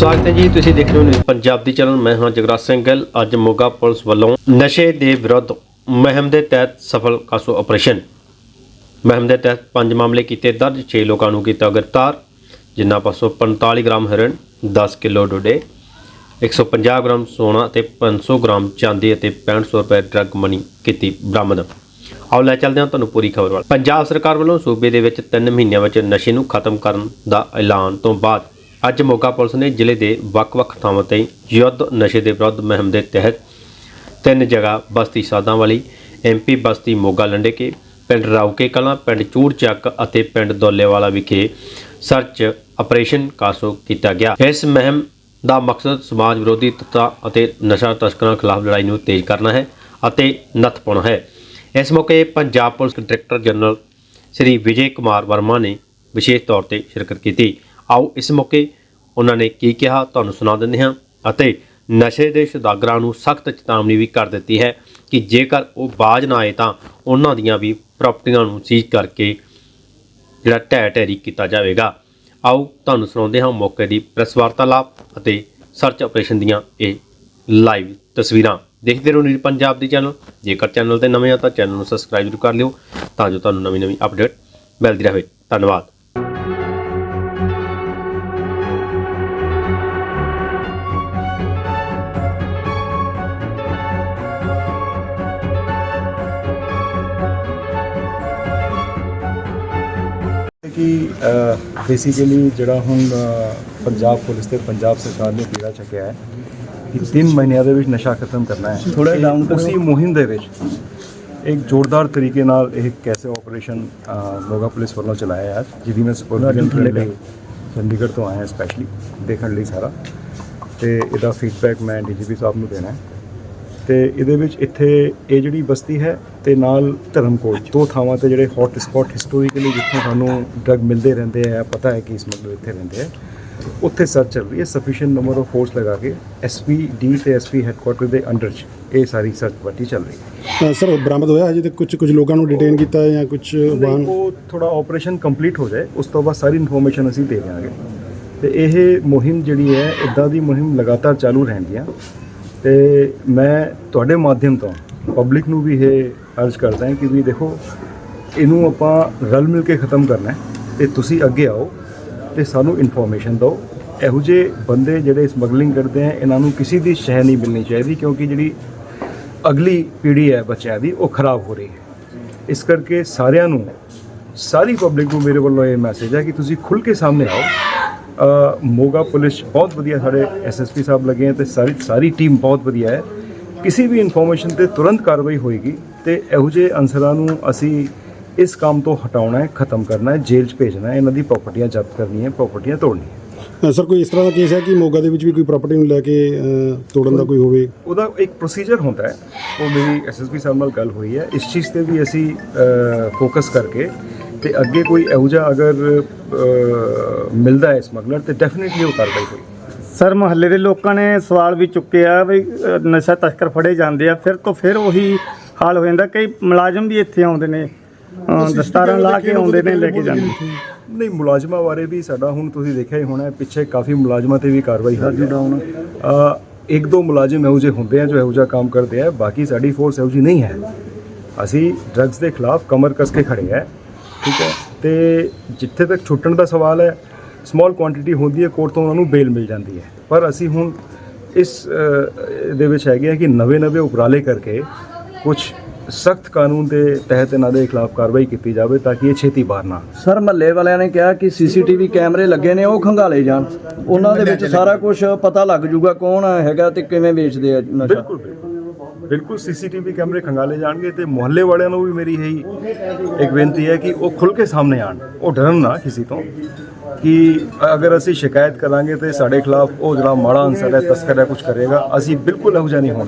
ਸਵਾਗਤ ਹੈ ਜੀ, ਤੁਸੀਂ ਦੇਖ ਰਹੇ ਹੋ ਨਿਊਜ਼ ਪੰਜਾਬ ਦੀ ਚੈਨਲ। ਮੈਂ ਹਾਂ ਜਗਰਾਜ ਸਿੰਘ। ਗਿੱਲ ਅੱਜ ਮੋਗਾ ਪੁਲਿਸ ਵੱਲੋਂ ਨਸ਼ੇ ਦੇ ਵਿਰੁੱਧ ਮੁਹਿੰਮ ਦੇ ਤਹਿਤ ਸਫਲ ਕਾਸੋ ਆਪਰੇਸ਼ਨ। ਮੁਹਿੰਮ ਦੇ ਤਹਿਤ ਪੰਜ ਮਾਮਲੇ ਕੀਤੇ, ਦਰਜ 6 ਲੋਕਾਂ ਨੂੰ ਕੀਤਾ ਗ੍ਰਿਫਤਾਰ, ਜਿਨ੍ਹਾਂ ਪਾਸੋਂ 45 ਗ੍ਰਾਮ ਹੈਰੋਇਨ 10 ਕਿਲੋ ਡੋਡੇ 150 ਗ੍ਰਾਮ ਸੋਨਾ ਅਤੇ 500 ਗ੍ਰਾਮ ਚਾਂਦੀ ਅਤੇ 6500 ਰੁਪਏ ਡਰੱਗ ਮਨੀ ਕੀਤੀ ਬਰਾਮਦ। ਆਓ ਲੈ ਚੱਲਦੇ ਹਾਂ ਤੁਹਾਨੂੰ ਪੂਰੀ ਖਬਰ ਵੱਲ। ਪੰਜਾਬ ਸਰਕਾਰ ਵੱਲੋਂ ਸੂਬੇ ਦੇ ਵਿੱਚ 3 ਮਹੀਨਿਆਂ ਵਿੱਚ ਨਸ਼ੇ ਨੂੰ ਖਤਮ ਕਰਨ ਦਾ ਐਲਾਨ ਤੋਂ ਬਾਅਦ ਅੱਜ ਮੋਗਾ ਪੁਲਿਸ ਨੇ ਜ਼ਿਲ੍ਹੇ ਦੇ ਵੱਖ-ਵੱਖ ਥਾਵਾਂ ਤੇ ਯੁੱਧ ਨਸ਼ੇ ਦੇ ਵਿਰੁੱਧ ਮੁਹਿੰਮ ਦੇ ਤਹਿਤ ਤਿੰਨ ਜਗ੍ਹਾ ਬਸਤੀ ਸਾਦਾਂ ਵਾਲੀ ਐਮਪੀ ਬਸਤੀ ਮੋਗਾ ਲੰਡੇ ਕੇ, ਪਿੰਡ ਰਾਉਕੇ ਕਲਾਂ, ਪਿੰਡ ਚੂੜ ਚੱਕ ਅਤੇ ਪਿੰਡ ਦੋਲੇਵਾਲਾ ਵਿਖੇ ਸਰਚ ਆਪਰੇਸ਼ਨ ਕਾਸੋ ਕੀਤਾ ਗਿਆ। ਇਸ ਮੁਹਿੰਮ ਦਾ ਮਕਸਦ ਸਮਾਜ ਵਿਰੋਧੀ ਤੱਤਾਂ ਅਤੇ ਨਸ਼ਾ ਤਸਕਰਾਂ ਖਿਲਾਫ ਲੜਾਈ ਨੂੰ ਤੇਜ਼ ਕਰਨਾ ਹੈ ਅਤੇ ਨੱਥ ਪਾਉਣਾ ਹੈ। ਇਸ ਮੌਕੇ Punjab police director general Shri Vijay Kumar Verma ਨੇ ਵਿਸ਼ੇਸ਼ ਤੌਰ ਤੇ ਸ਼ਿਰਕਤ ਕੀਤੀ। ਆਓ ਇਸ ਮੌਕੇ ਉਹਨਾਂ ਨੇ ਕੀ ਕਿਹਾ, ਤੁਹਾਨੂੰ ਸੁਣਾ ਦਿੰਦੇ ਹਾਂ। ਅਤੇ ਨਸ਼ੇ ਦੇ ਸੁਦਾਗਰਾਂ ਨੂੰ ਸਖਤ ਚੇਤਾਵਨੀ ਵੀ ਕਰ ਦਿੱਤੀ ਹੈ ਕਿ ਜੇਕਰ ਉਹ ਬਾਜ ਨਾ ਆਏ ਤਾਂ ਉਹਨਾਂ ਦੀਆਂ ਵੀ ਪ੍ਰਾਪਰਟੀਆਂ ਨੂੰ ਸੀਜ਼ ਕਰਕੇ ਜਿਹੜਾ ਢਹਿ ਢੇਰੀ ਕੀਤਾ ਜਾਵੇਗਾ। ਆਓ ਤੁਹਾਨੂੰ ਸੁਣਾਉਂਦੇ ਹਾਂ ਮੌਕੇ ਦੀ ਪ੍ਰੈਸ ਵਾਰਤਾਲਾਪ ਅਤੇ ਸਰਚ ਆਪਰੇਸ਼ਨ ਦੀਆਂ ਇਹ ਲਾਈਵ ਤਸਵੀਰਾਂ। ਦੇਖਦੇ ਰਹੋ ਨਿਊਜ਼ ਪੰਜਾਬ ਦੀ ਚੈਨਲ। ਜੇਕਰ ਚੈਨਲ ਤੇ ਨਵੇਂ ਆ ਤਾਂ ਚੈਨਲ ਨੂੰ ਸਬਸਕ੍ਰਾਈਬ ਜ਼ਰੂਰ ਕਰ ਲਿਓ ਤਾਂ ਜੋ ਤੁਹਾਨੂੰ ਨਵੀਂ ਨਵੀਂ ਅਪਡੇਟ ਮਿਲਦੀ ਰਹੇ। ਧੰਨਵਾਦ। ਕਿ ਬੇਸਿਕਲੀ ਜਿਹੜਾ ਹੁਣ ਪੰਜਾਬ ਪੁਲਿਸ ਤੇ ਪੰਜਾਬ ਸਰਕਾਰ ਨੇ ਪੀੜਾ ਚੱਕਿਆ ਹੈ ਕਿ 3 ਮਹੀਨਿਆਂ ਦੇ ਵਿੱਚ ਨਸ਼ਾ ਖਤਮ ਕਰਨਾ ਹੈ। ਥੋੜਾ ਡਾਊਨ ਕਰੋ। ਉਸੇ ਮੁਹਿੰਮ ਦੇ ਵਿੱਚ ਇੱਕ ਜ਼ੋਰਦਾਰ ਤਰੀਕੇ ਨਾਲ ਇਹ ਕੈਸੇ ਆਪਰੇਸ਼ਨ ਮੋਗਾ ਪੁਲਿਸ ਵੱਲੋਂ ਚਲਾਇਆ ਹੈ ਜਿਹਦੀ ਮੈਂ ਸਪੋਰਟ ਲਈ ਚੰਡੀਗੜ੍ਹ ਤੋਂ ਆਇਆ ਸਪੈਸ਼ਲੀ ਦੇਖਣ ਲਈ ਸਾਰਾ। ਤੇ ਇਹਦਾ ਫੀਡਬੈਕ ਮੈਂ ਡੀਜੀਪੀ ਸਾਹਿਬ ਨੂੰ ਦੇਣਾ ਹੈ। ਤੇ ਇਹਦੇ ਵਿੱਚ ਇੱਥੇ ਇਹ ਜਿਹੜੀ ਬਸਤੀ ਹੈ ਤੇ ਨਾਲ ਧਰਮਕੋਟ ਦੋ ਥਾਵਾਂ ਤੇ ਜਿਹੜੇ ਹੌਟ ਸਪੌਟ ਹਿਸਟੋਰੀਕਲੀ ਜਿੱਥੋਂ ਸਾਨੂੰ ਡਰਗ ਮਿਲਦੇ ਰਹਿੰਦੇ ਆ ਪਤਾ ਹੈ ਕਿ ਇਸ ਮਤਲਬ ਇੱਥੇ ਰਹਿੰਦੇ ਆ। ਉੱਥੇ ਸਰਚ ਚੱਲ ਰਹੀ ਹੈ ਸਫੀਸ਼ੀਐਂਟ ਨੰਬਰ ਆਫ ਫੋਰਸ ਲਗਾ ਕੇ ਐਸਪੀ ਡੀ ਤੇ ਐਸਪੀ ਹੈੱਡਕੁਆਰਟਰ ਦੇ ਅੰਡਰ 'ਚ ਇਹ ਸਾਰੀ ਸਰਚ ਪਾਰਟੀ ਚੱਲ ਰਹੀ ਹੈ। ਸਰ ਬਰਾਮਦ ਹੋਇਆ ਹਜੇ ਤੱਕ ਕੁਝ ਕੁਝ ਲੋਕਾਂ ਨੂੰ ਡਿਟੇਨ ਕੀਤਾ ਹੈ ਜਾਂ ਕੁਝ ਵਾਹਨ? ਉਹ ਥੋੜਾ ਆਪਰੇਸ਼ਨ ਕੰਪਲੀਟ ਹੋ ਜਾਏ ਉਸ ਤੋਂ ਬਾਅਦ ਸਾਰੀ ਇਨਫੋਰਮੇਸ਼ਨ ਅਸੀਂ ਦੇ ਦਿਆਂਗੇ। ਤੇ ਇਹ ਮੁਹਿੰਮ ਜਿਹੜੀ ਹੈ ਇਦਾਂ ਦੀ ਮੁਹਿੰਮ ਲਗਾਤਾਰ ਚਾਲੂ ਰਹਿੰਦੀ ਆ। ਤੇ ਮੈਂ ਤੁਹਾਡੇ ਮਾਧਿਅਮ ਤੋਂ ਪਬਲਿਕ ਨੂੰ ਵੀ ਇਹ ਅਰਜ਼ ਕਰਦਾ ਹਾਂ ਕਿ ਵੀ ਦੇਖੋ, ਇਹਨੂੰ ਆਪਾਂ ਰਲ ਮਿਲ ਕੇ ਖਤਮ ਕਰਨਾ ਹੈ ਤੇ ਤੁਸੀਂ ਅੱਗੇ ਆਓ ਤੇ ਸਾਨੂੰ ਇਨਫੋਰਮੇਸ਼ਨ ਦਿਓ। ਇਹੋ ਜਿਹੇ ਬੰਦੇ ਜਿਹੜੇ ਸਮਗਲਿੰਗ ਕਰਦੇ ਆ, ਇਹਨਾਂ ਨੂੰ ਕਿਸੇ ਦੀ ਸ਼ਹਿ ਨਹੀਂ ਮਿਲਣੀ ਚਾਹੀਦੀ ਕਿਉਂਕਿ ਜਿਹੜੀ ਅਗਲੀ ਪੀੜ੍ਹੀ ਹੈ ਬੱਚਿਆਂ ਦੀ, ਉਹ ਖਰਾਬ ਹੋ ਰਹੀ ਹੈ। ਇਸ ਕਰਕੇ ਸਾਰਿਆਂ ਨੂੰ, ਸਾਰੀ ਪਬਲਿਕ ਨੂੰ ਮੇਰੇ ਵੱਲੋਂ ਇਹ ਮੈਸੇਜ ਹੈ ਕਿ ਤੁਸੀਂ ਖੁੱਲ ਕੇ ਸਾਹਮਣੇ ਆਓ। ਮੋਗਾ ਪੁਲਿਸ ਬਹੁਤ ਵਧੀਆ ਸਾਡੇ ਐਸਐਸਪੀ ਸਾਹਿਬ ਲੱਗੇ ਹੈ ਤੇ ਸਾਰੀ ਸਾਰੀ ਟੀਮ ਬਹੁਤ ਵਧੀਆ ਹੈ। ਕਿਸੇ ਵੀ ਇਨਫੋਰਮੇਸ਼ਨ ਤੇ ਤੁਰੰਤ ਕਾਰਵਾਈ ਹੋਏਗੀ ਤੇ ਇਹੋ ਜਿਹੇ ਅਨਸਰਾਂ ਨੂੰ ਅਸੀਂ ਇਸ ਕੰਮ ਤੋਂ ਹਟਾਉਣਾ ਹੈ ਖਤਮ ਕਰਨਾ ਹੈ ਜੇਲ੍ਹ 'ਚ ਭੇਜਣਾ ਹੈ ਇਹਨਾਂ ਦੀ ਪ੍ਰਾਪਰਟੀਆਂ ਜ਼ਬਤ ਕਰਨੀਆਂ ਪ੍ਰਾਪਰਟੀਆਂ ਤੋੜਨੀਆਂ ਸਰ ਕੋਈ ਇਸ ਤਰ੍ਹਾਂ ਦਾ ਕੇਸ ਹੈ ਕਿ ਮੋਗਾ ਦੇ ਵਿੱਚ ਵੀ ਕੋਈ ਪ੍ਰਾਪਰਟੀ ਨੂੰ ਲੈ ਕੇ ਤੋੜਨ ਦਾ ਕੋਈ ਹੋਵੇ? ਉਹਦਾ ਇੱਕ ਪ੍ਰੋਸੀਜਰ ਹੁੰਦਾ ਹੈ। ਉਹ ਮੇਰੀ ਐਸਐਸਪੀ ਸਾਹਿਬ ਨਾਲ ਗੱਲ ਹੋਈ ਹੈ। ਇਸ ਚੀਜ਼ ਤੇ ਵੀ ਅਸੀਂ ਫੋਕਸ ਕਰਕੇ ਤੇ ਅੱਗੇ ਕੋਈ ਇਹੋ ਜਿਹਾ ਅਗਰ ਮਿਲਦਾ ਹੈ ਸਮਗਲਰ ਤੇ ਡੈਫੀਨਿਟਲੀ ਉਹ ਕਾਰਵਾਈ ਹੋਈ ਸਰ ਮੁਹੱਲੇ ਦੇ ਲੋਕਾਂ ਨੇ ਸਵਾਲ ਵੀ ਚੁੱਕਿਆ ਵੀ ਅ, ਨਸ਼ਾ ਤਸਕਰ ਫੜੇ ਜਾਂਦੇ ਆ ਫਿਰ ਤੋਂ ਫਿਰ ਉਹੀ ਹਾਲ ਹੋ ਜਾਂਦਾ ਕਈ ਮੁਲਾਜ਼ਮ ਵੀ ਇੱਥੇ ਆਉਂਦੇ ਨੇ ਦਸਤਾਰਾਂ ਲਾ ਕੇ ਆਉਂਦੇ ਨੇ ਲੈ ਕੇ ਜਾਂਦੇ। ਨਹੀਂ ਮੁਲਾਜ਼ਮਾਂ ਬਾਰੇ ਵੀ ਸਾਡਾ ਹੁਣ ਤੁਸੀਂ ਦੇਖਿਆ ਹੀ ਹੋਣਾ ਪਿੱਛੇ ਕਾਫੀ ਮੁਲਾਜ਼ਮਾਂ ਤੇ ਵੀ ਕਾਰਵਾਈ ਹੋਈ ਹੈ। ਇੱਕ ਦੋ ਮੁਲਾਜ਼ਮ ਇਹੋ ਜਿਹੇ ਹੁੰਦੇ ਆ ਜੋ ਇਹੋ ਜਿਹਾ ਕੰਮ ਕਰਦੇ ਆ ਬਾਕੀ ਸਾਡੀ ਫੋਰਸ ਇਹੋ ਜਿਹੀ ਨਹੀਂ ਹੈ। ਅਸੀਂ ਡਰੱਗਸ ਦੇ ਖਿਲਾਫ ਕਮਰ ਕਸ ਕੇ ਖੜੇ ਆ। ਠੀਕ ਹੈ। ਤੇ ਜਿੱਥੇ ਤੱਕ ਛੁੱਟਣ ਦਾ ਸਵਾਲ ਹੈ ਸਮਾਲ ਕੁਆਂਟੀਟੀ ਹੁੰਦੀ ਹੈ ਕੋਰਟ ਤੋਂ ਉਹਨਾਂ ਨੂੰ ਬੇਲ ਮਿਲ ਜਾਂਦੀ ਹੈ। ਪਰ ਅਸੀਂ ਹੁਣ ਇਸ ਦੇ ਵਿੱਚ ਹੈਗੇ ਆ ਕਿ ਨਵੇਂ ਨਵੇਂ ਉਪਰਾਲੇ ਕਰਕੇ ਕੁਝ ਸਖਤ ਕਾਨੂੰਨ ਦੇ ਤਹਿਤ ਇਹਨਾਂ ਦੇ ਖਿਲਾਫ ਕਾਰਵਾਈ ਕੀਤੀ ਜਾਵੇ ਤਾਂ ਕਿ ਇਹ ਛੇਤੀ ਬਾਹਰ ਨਾ। ਸਰ ਮਹੱਲੇ ਵਾਲਿਆਂ ਨੇ ਕਿਹਾ ਕਿ ਸੀਸੀਟੀਵੀ ਕੈਮਰੇ ਲੱਗੇ ਨੇ ਉਹ ਖੰਗਾਲੇ ਜਾਣ। ਉਹਨਾਂ ਦੇ ਵਿੱਚ ਸਾਰਾ ਕੁਝ ਪਤਾ ਲੱਗ ਜੂਗਾ ਕੌਣ ਹੈਗਾ ਤੇ ਕਿਵੇਂ ਵੇਚਦੇ ਆ ਨਸ਼ਾ। ਬਿਲਕੁਲ ਬਿਲਕੁਲ। ਬਿਲਕੁਲ ਸੀਸੀਟੀਵੀ ਕੈਮਰੇ ਖੰਗਾਲੇ ਜਾਣਗੇ ਤੇ ਮੁਹੱਲੇ ਵਾਲਿਆਂ ਨੂੰ ਵੀ ਮੇਰੀ ਇਹੀ ਇੱਕ ਬੇਨਤੀ ਹੈ ਕਿ ਉਹ ਖੁੱਲ ਕੇ ਸਾਹਮਣੇ ਆਣ ਉਹ ਡਰਨ ਨਾ ਕਿਸੇ ਤੋਂ ਕਿ ਅਗਰ ਅਸੀਂ ਸ਼ਿਕਾਇਤ ਕਰਾਂਗੇ ਤੇ ਸਾਡੇ ਖਿਲਾਫ ਉਹ ਜਿਹੜਾ ਮਾੜਾ ਅਨਸਰ ਹੈ ਤਸਕਰ ਹੈ ਕੁਝ ਕਰੇਗਾ ਅਸੀਂ ਬਿਲਕੁਲ ਇਹੋ ਜਿਹਾ ਨਹੀਂ ਹੋਣ।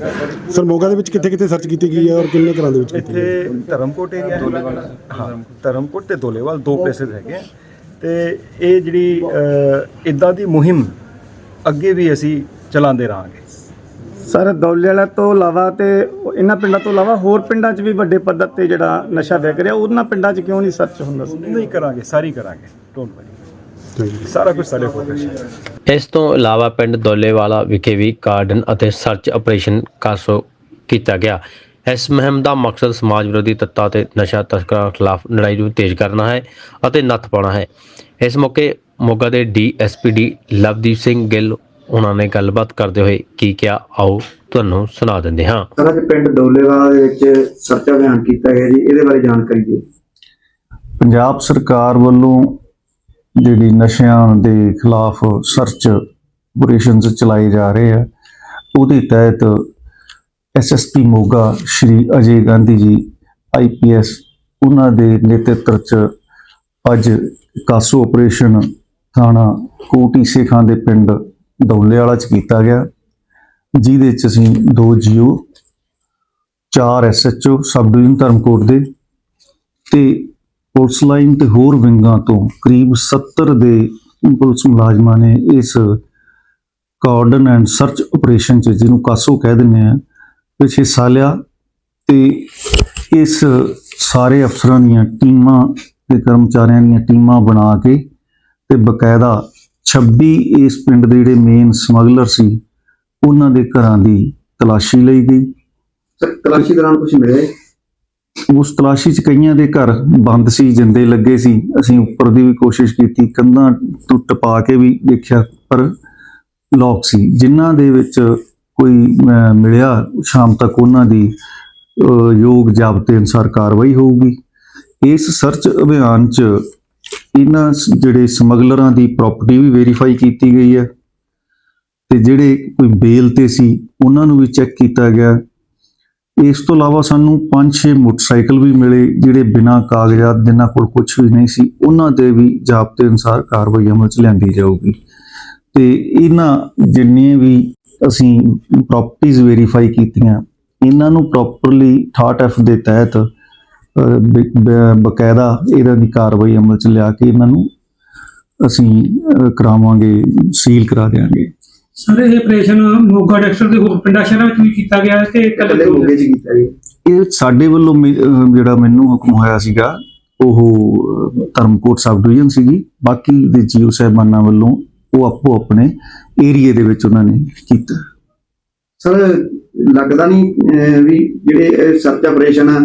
ਸਰ ਮੋਗਾ ਦੇ ਵਿੱਚ ਕਿੱਥੇ ਕਿੱਥੇ ਸਰਚ ਕੀਤੀ ਗਈ ਹੈ ਔਰ ਕਿੰਨੇ ਘਰਾਂ ਦੇ ਵਿੱਚ ਕੀਤੀ ਗਈ ਹੈ? ਇੱਥੇ ਧਰਮਕੋਟ ਏਰੀਆ ਦੋਲੇਵਾਲ ਹਾਂ ਧਰਮਕੋਟ ਤੇ ਦੋਲੇਵਾਲ ਦੋ ਪਲੇਸਸ ਹੈਗੇ। ਤੇ ਇਹ ਜਿਹੜੀ ਇਦਾਂ ਦੀ ਮੁਹਿੰਮ ਅੱਗੇ ਵੀ ਅਸੀਂ ਚਲਾਉਂਦੇ ਰਹਾਂਗੇ। ਸਰ ਦੌਲੇ ਵਾਲਾ ਤੋਂ ਇਲਾਵਾ ਤੇ ਇਹਨਾਂ ਪਿੰਡਾਂ ਤੋਂ ਇਲਾਵਾ ਹੋਰ ਪਿੰਡਾਂ 'ਚ ਵੀ ਵੱਡੇ ਪੱਧਰ ਤੇ ਜਿਹੜਾ ਨਸ਼ਾ ਵਿਕ ਰਿਹਾ ਉਹਨਾਂ ਪਿੰਡਾਂ 'ਚ ਕਿਉਂ ਨਹੀਂ ਸਰਚ ਹੁੰਦਾ ਸੀ ਨਹੀਂ ਕਰਾਂਗੇ ਸਾਰੀ ਕਰਾਂਗੇ ਡੋਂਟ ਵਰੀ ਸਾਰਾ ਕੁਝ ਸਾਡੇ ਫੋਕਸ ਹੈ। ਇਸ ਤੋਂ ਇਲਾਵਾ ਪਿੰਡ ਦੋਲੇਵਾਲਾ ਵਿਖੇ ਵੀ ਕਾਰਡਨ ਅਤੇ ਸਰਚ ਆਪਰੇਸ਼ਨ ਕਾਸੋ ਕੀਤਾ ਗਿਆ। ਇਸ ਮੁਹਿੰਮ ਦਾ ਮਕਸਦ ਸਮਾਜ ਵਿਰੋਧੀ ਤੱਤਾਂ ਤੇ ਨਸ਼ਾ ਤਸਕਰਾਂ ਖਿਲਾਫ ਲੜਾਈ ਨੂੰ ਤੇਜ਼ ਕਰਨਾ ਹੈ ਅਤੇ ਨੱਥ ਪਾਉਣਾ ਹੈ। ਇਸ ਮੌਕੇ ਮੋਗਾ ਦੇ ਡੀਐਸਪੀਡੀ ਲਵਦੀਪ ਸਿੰਘ ਗਿੱਲ ਉਹਨਾਂ ਨੇ ਗੱਲਬਾਤ ਕਰਦੇ ਹੋਏ ਕੀ ਕਿਹਾ ਆਓ ਤੁਹਾਨੂੰ ਸੁਣਾ ਦਿੰਦੇ ਹਾਂ। ਸਰ ਅੱਜ ਪਿੰਡ ਡੋਲੇਵਾਲਾ ਦੇ ਵਿੱਚ ਸਰਚ ਅਭਿਆਨ ਕੀਤਾ ਗਿਆ ਜੀ ਇਹਦੇ ਬਾਰੇ ਜਾਣਕਾਰੀ ਦਿਓ। ਪੰਜਾਬ ਸਰਕਾਰ ਵੱਲੋਂ ਜਿਹੜੀ ਨਸ਼ਿਆਂ ਦੇ ਖਿਲਾਫ ਸਰਚ ਆਪਰੇਸ਼ਨਸ ਚਲਾਏ ਜਾ ਰਹੇ ਆ ਉਹਦੇ ਤਹਿਤ ਐਸਐਸਪੀ ਮੋਗਾ ਸ਼੍ਰੀ ਅਜੇ ਗਾਂਧੀ ਜੀ ਆਈਪੀਐਸ ਉਹਨਾਂ ਦੇ ਨੇਤਰਤਵ ਚ ਅੱਜ ਕਾਸੋ ਆਪਰੇਸ਼ਨ ਥਾਣਾ ਕੋਟੀ ਸੇਖਾਂ ਦੇ ਪਿੰਡ ਦੌਲੇ ਵਾਲਾ ਚ ਕੀਤਾ ਗਿਆ। ਜਿਹਦੇ ਚ ਅਸੀਂ ਦੋ ਜੀਓ, ਚਾਰ ਐਸਐਚਓ ਸਬ ਡਿਵੀਜ਼ਨ ਧਰਮਕੋਟ ਦੇ ਤੇ ਪੁਲਿਸ ਲਾਈਨ ਤੇ ਹੋਰ ਵਿੰਗਾਂ ਤੋਂ ਕਰੀਬ 70 ਦੇ ਪੁਲਿਸ ਮੁਲਾਜ਼ਮਾਂ ਨੇ ਇਸ ਕਾਰਡਨ ਐਂਡ ਸਰਚ ਆਪਰੇਸ਼ਨ ਚ, ਜਿਹਨੂੰ ਕਾਸੋ ਕਹਿ ਦਿੰਦੇ ਆ, ਵਿੱਚ ਹਿੱਸਾ ਲਿਆ ਤੇ ਇਸ ਸਾਰੇ ਅਫਸਰਾਂ ਦੀਆਂ ਟੀਮਾਂ ਤੇ ਕਰਮਚਾਰੀਆਂ ਦੀਆਂ ਟੀਮਾਂ ਬਣਾ ਕੇ ਤੇ ਬਕਾਇਦਾ 26 ਇਸ ਪਿੰਡ ਦੇ ਜਿਹੜੇ ਮੇਨ ਸਮਗਲਰ ਸੀ ਉਹਨਾਂ ਦੇ ਘਰਾਂ ਦੀ ਤਲਾਸ਼ੀ ਲਈ ਗਈ। ਤਲਾਸ਼ੀ ਦੌਰਾਨ ਕੁਝ ਮਿਲਿਆ? ਉਸ ਤਲਾਸ਼ੀ ਚ ਕਈਆਂ ਦੇ ਘਰ ਬੰਦ ਸੀ ਜਿੰਦੇ ਲੱਗੇ ਸੀ। ਅਸੀਂ ਉੱਪਰ ਦੀ ਵੀ ਕੋਸ਼ਿਸ਼ ਕੀਤੀ ਕੰਧਾਂ ਤੋਂ ਟਪਾ ਕੇ ਵੀ ਦੇਖਿਆ ਪਰ ਲੋਕ ਸੀ। ਜਿਨ੍ਹਾਂ ਦੇ ਵਿੱਚ ਕੋਈ ਮਿਲਿਆ ਸ਼ਾਮ ਤੱਕ ਉਹਨਾਂ ਦੀ ਯੋਗ ਜਾਬਤੇ ਅਨੁਸਾਰ ਕਾਰਵਾਈ ਹੋਊਗੀ। ਇਸ ਸਰਚ ਅਭਿਆਨ ਚ ਇਹਨਾਂ ਸ- ਜਿਹੜੇ ਸਮਗਲਰਾਂ ਦੀ ਪ੍ਰਾਪਰਟੀ ਵੀ ਵੈਰੀਫਾਈ ਕੀਤੀ ਗਈ ਹੈ ਤੇ ਜਿਹੜੇ ਕੋਈ ਬੇਲ ਤੇ ਸੀ, ਉਹਨਾਂ ਨੂੰ ਵੀ ਚੈੱਕ ਕੀਤਾ ਗਿਆ। ਇਸ ਤੋਂ ਇਲਾਵਾ ਸਾਨੂੰ 5-6 ਮੋਟਰਸਾਈਕਲ ਵੀ ਮਿਲੇ, ਜਿਹੜੇ ਬਿਨਾਂ ਕਾਗਜ਼ਾਤ, ਜਿਨ੍ਹਾਂ ਕੋਲ ਕੁਝ ਵੀ ਨਹੀਂ ਸੀ, ਉਹਨਾਂ ਤੇ ਵੀ ਜ਼ਾਬਤੇ ਅਨੁਸਾਰ ਕਾਰਵਾਈ ਅਮਲ 'ਚ ਲਿਆਂਦੀ ਜਾਊਗੀ। ਤੇ ਇਹਨਾਂ ਜਿੰਨੀਆਂ ਵੀ ਅਸੀਂ ਪ੍ਰਾਪਰਟੀਆਂ ਵੈਰੀਫਾਈ ਕੀਤੀਆਂ, ਇਹਨਾਂ ਨੂੰ ਪ੍ਰੋਪਰਲੀ 68 ਦੇ ਤਹਿਤ ਬਕਾਇਦਾ ਇਹਨਾਂ ਦੀ ਕਾਰਵਾਈ ਅਮਲ 'ਚ ਲਿਆ ਕੇ ਇਹਨਾਂ ਨੂੰ ਅਸੀਂ ਕਰਾਵਾਂਗੇ ਸੀਲ ਕਰਾ ਦੇਵਾਂਗੇ ਸਰ ਇਹ ਆਪਰੇਸ਼ਨ ਮੋਗਾ ਡਿਸਟ੍ਰਿਕਟ ਦੇ ਹੋਰ ਪਿੰਡਾਂ ਸ਼ਹਿਰਾਂ ਵਿੱਚ ਵੀ ਕੀਤਾ ਗਿਆ ਹੈ ਕਿ ਇਕੱਲੇ ਇਕੱਲੇ ਮੋਗੇ 'ਚ ਕੀਤਾ ਇਹ ਸਾਡੇ ਵੱਲੋਂ ਜਿਹੜਾ ਮੈਨੂੰ ਹੁਕਮ ਹੋਇਆ ਸੀਗਾ ਉਹ ਧਰਮਕੋਟ ਸਬ ਡਿਵੀਜ਼ਨ ਸੀਗੀ। ਬਾਕੀ ਦੇ ਜੀਓ ਸਾਹਿਬਾਨਾਂ ਵੱਲੋਂ ਉਹ ਆਪੋ ਆਪਣੇ ਏਰੀਏ ਦੇ ਵਿੱਚ ਉਹਨਾਂ ਨੇ ਕੀਤਾ। ਸਰ ਲੱਗਦਾ ਨਹੀਂ ਵੀ ਜਿਹੜੇ ਸਰਚ ਆਪਰੇਸ਼ਨ ਆ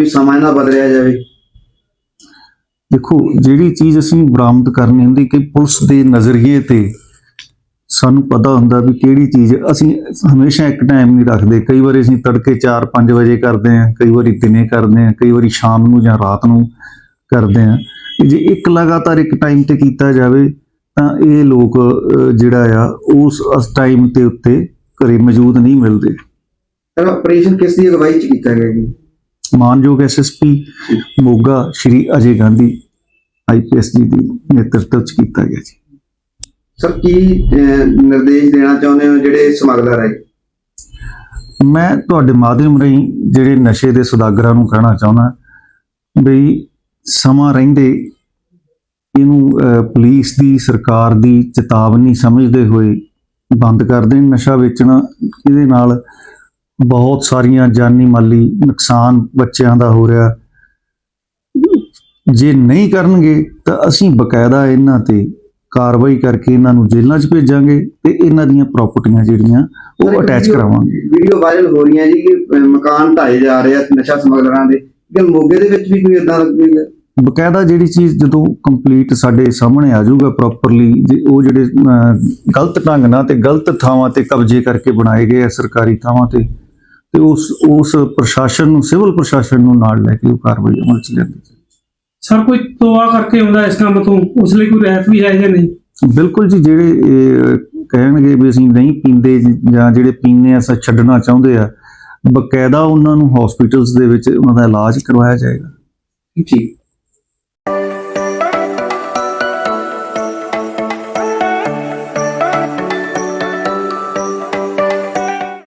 ਕੋਈ ਸਮਾਂ ਨਾ ਬਦਲਿਆ ਜਾਵੇ। ਦੇਖੋ ਜਿਹੜੀ ਚੀਜ਼ ਅਸੀਂ ਬਰਾਮਦ ਕਰਨੀ ਹੁੰਦੀ ਕਿ ਪੁਲਿਸ ਦੇ ਨਜ਼ਰੀਏ ਤੇ ਸਾਨੂੰ ਪਤਾ ਹੁੰਦਾ ਵੀ ਕਿਹੜੀ ਚੀਜ਼ ਅਸੀਂ ਹਮੇਸ਼ਾ ਇੱਕ ਟਾਈਮ ਨਹੀਂ ਰੱਖਦੇ। ਕਈ ਵਾਰੀ ਅਸੀਂ ਤੜਕੇ 4-5 ਵਜੇ ਕਰਦੇ ਹਾਂ ਕਈ ਵਾਰੀ ਦਿਨੇ ਕਰਦੇ ਹਾਂ ਕਈ ਵਾਰੀ ਸ਼ਾਮ ਨੂੰ ਜਾਂ ਰਾਤ ਨੂੰ ਕਰਦੇ ਤੇ ਜੇ ਇੱਕ ਲਗਾਤਾਰ ਇੱਕ ਟਾਈਮ ਤੇ ਕੀਤਾ ਜਾਵੇ ਤਾਂ ਇਹ ਲੋਕ ਜਿਹੜਾ ਆ ਉਸ ਟਾਈਮ ਤੇ ਉੱਤੇ ਘਰੇ ਮੌਜੂਦ ਨਹੀਂ ਮਿਲਦੇ। ਸਰ ਆਪਰੇਸ਼ਨ ਕਿਸ ਦੀ ਅਗਵਾਈ 'ਚ ਕੀਤਾ ਗਿਆ ਜੀ? ਮਾਨਯੋਗ ਐਸਐਸਪੀ ਮੋਗਾ ਸ਼੍ਰੀ ਅਜੇ ਗਾਂਧੀ ਆਈਪੀਐਸ ਜੀ ਦੀ ਨੇਤਰਤਵ ਚ ਕੀਤਾ ਗਿਆ ਜੀ। ਸਰ ਕੀ ਨਿਰਦੇਸ਼ ਦੇਣਾ ਚਾਹੁੰਦੇ ਹੋ ਜਿਹੜੇ ਸਮਗਲਰ ਹੈ? ਮੈਂ ਤੁਹਾਡੇ ਮਾਧਿਅਮ ਰਾਹੀਂ ਜਿਹੜੇ ਨਸ਼ੇ ਦੇ ਸੁਦਾਗਰਾਂ ਨੂੰ ਕਹਿਣਾ ਚਾਹੁੰਦਾ ਬਈ ਸਮਾਂ ਰਹਿੰਦੇ ਇਹਨੂੰ ਪੁਲਿਸ ਦੀ ਸਰਕਾਰ ਦੀ ਚੇਤਾਵਨੀ ਸਮਝਦੇ ਹੋਏ ਬੰਦ ਕਰ ਦੇਣ ਨਸ਼ਾ ਵੇਚਣਾ ਇਹਦੇ ਨਾਲ ਬਹੁਤ ਸਾਰੀਆਂ ਜਾਨੀ ਮਾਲੀ ਨੁਕਸਾਨ ਬੱਚਿਆਂ ਦਾ ਹੋ ਰਿਹਾ। ਜੇ ਨਹੀਂ ਕਰਨਗੇ ਤਾਂ ਅਸੀਂ ਬਕਾਇਦਾ ਇਹਨਾਂ ਤੇ ਕਾਰਵਾਈ ਕਰਕੇ ਇਹਨਾਂ ਨੂੰ ਜੇਲ੍ਹਾਂ 'ਚ ਭੇਜਾਂਗੇ ਤੇ ਇਹਨਾਂ ਦੀਆਂ ਪ੍ਰਾਪਰਟੀਆਂ ਜਿਹੜੀਆਂ ਉਹ ਅਟੈਚ ਕਰਾਵਾਂਗੇ। ਵੀਡੀਓ ਵਾਇਰਲ ਹੋ ਰਹੀਆਂ ਜੀ ਕਿ ਮਕਾਨ ਢਾਏ ਜਾ ਰਹੇ ਆ ਨਸ਼ਾ ਸਮਗਲਰਾਂ ਦੇ। ਕਿ ਮੋਗੇ ਦੇ ਵਿੱਚ ਵੀ ਕੋਈ ਇਦਾਂ ਲੱਗੇਗਾ ਬਕਾਇਦਾ ਜਿਹੜੀ ਚੀਜ਼ ਜਦੋਂ ਕੰਪਲੀਟ ਸਾਡੇ ਸਾਹਮਣੇ ਆ ਜਾਊਗਾ ਪ੍ਰੋਪਰਲੀ ਉਹ ਜਿਹੜੇ ਗਲਤ ਢੰਗ ਨਾਲ ਤੇ ਗਲਤ ਥਾਵਾਂ ਤੇ ਕਬਜ਼ੇ ਕਰਕੇ ਬਣਾਏ ਗਏ ਆ ਸਰਕਾਰੀ ਥਾਵਾਂ ਤੇ ਤੇ ਉਸ ਉਸ ਪ੍ਰਸ਼ਾਸਨ ਨੂੰ ਸਿਵਲ ਪ੍ਰਸ਼ਾਸਨ ਨੂੰ ਨਾਲ ਲੈ ਕੇ ਉਹ ਕਾਰਵਾਈ ਅਮਲ ਚ ਲਿਆਂਦੀ ਜਾਵੇ। ਸਰ ਕੋਈ ਤੋਆ ਕਰਕੇ ਆਉਂਦਾ ਇਸ ਕੰਮ ਤੋਂ? ਉਸ ਲਈ ਕੋਈ ਰਹਿਤ ਵੀ ਹੈ ਜਾਂ ਨਹੀਂ? ਬਿਲਕੁਲ ਜੀ ਜਿਹੜੇ ਕਹਿਣਗੇ ਵੀ ਅਸੀਂ ਨਹੀਂ ਪੀਂਦੇ ਜਾਂ ਜਿਹੜੇ ਪੀਂਦੇ ਆ ਸਾ ਛੱਡਣਾ ਚਾਹੁੰਦੇ ਆ ਬਕਾਇਦਾ ਉਹਨਾਂ ਨੂੰ ਹਸਪੀਟਲਸ ਦੇ ਵਿੱਚ ਉਹਨਾਂ ਦਾ ਇਲਾਜ ਕਰਵਾਇਆ ਜਾਏਗਾ। ਠੀਕ।